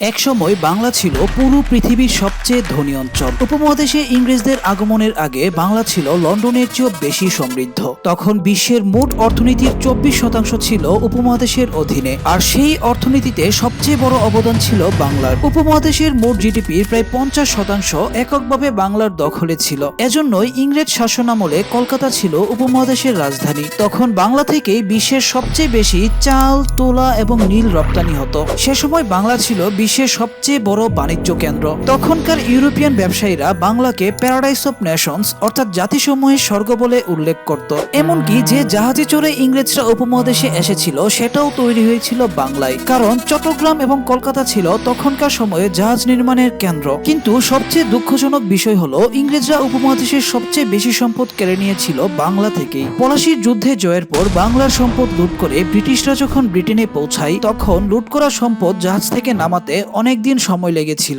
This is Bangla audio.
একসময় বাংলা ছিল পুরো পৃথিবীর সবচেয়ে ধনী অঞ্চল। উপমহাদেশে ইংরেজদের আগমনের আগে বাংলা ছিল লন্ডনের চেয়েও বেশি সমৃদ্ধ। তখন বিশ্বের মোট অর্থনীতির চব্বিশ শতাংশ ছিল উপমহাদেশের অধীনে, আর সেই অর্থনীতিতে সবচেয়ে বড় অবদান ছিল বাংলার। উপমহাদেশের মোট জিডিপির প্রায় পঞ্চাশ শতাংশ এককভাবে বাংলার দখলে ছিল। এজন্যই ইংরেজ শাসনামলে কলকাতা ছিল উপমহাদেশের রাজধানী। তখন বাংলা থেকেই বিশ্বের সবচেয়ে বেশি চাল, তোলা এবং নীল রপ্তানি হতো। সে সময় বাংলা ছিল বিশ্বের সবচেয়ে বড় বাণিজ্য কেন্দ্র। তখনকার ইউরোপিয়ান ব্যবসায়ীরা বাংলাকে প্যারাডাইস অফ নেশনস অর্থাৎ জাতিসমূহের স্বর্গ বলে উল্লেখ করত। এমনকি যে জাহাজে চড়ে ইংরেজরা উপমহাদেশে এসেছিল, সেটাও তৈরি হয়েছিল বাংলায়। কারণ চট্টগ্রাম এবং কলকাতা ছিল তখনকার সময়ে জাহাজ নির্মাণের কেন্দ্র। কিন্তু সবচেয়ে দুঃখজনক বিষয় হলো, ইংরেজরা উপমহাদেশের সবচেয়ে বেশি সম্পদ কেড়ে নিয়েছিল বাংলা থেকেই। পলাশির যুদ্ধে জয়ের পর বাংলার সম্পদ লুট করে ব্রিটিশরা যখন ব্রিটেনে পৌঁছায়, তখন লুট করা সম্পদ জাহাজ থেকে নামাতে অনেক দিন সময় লেগেছিল।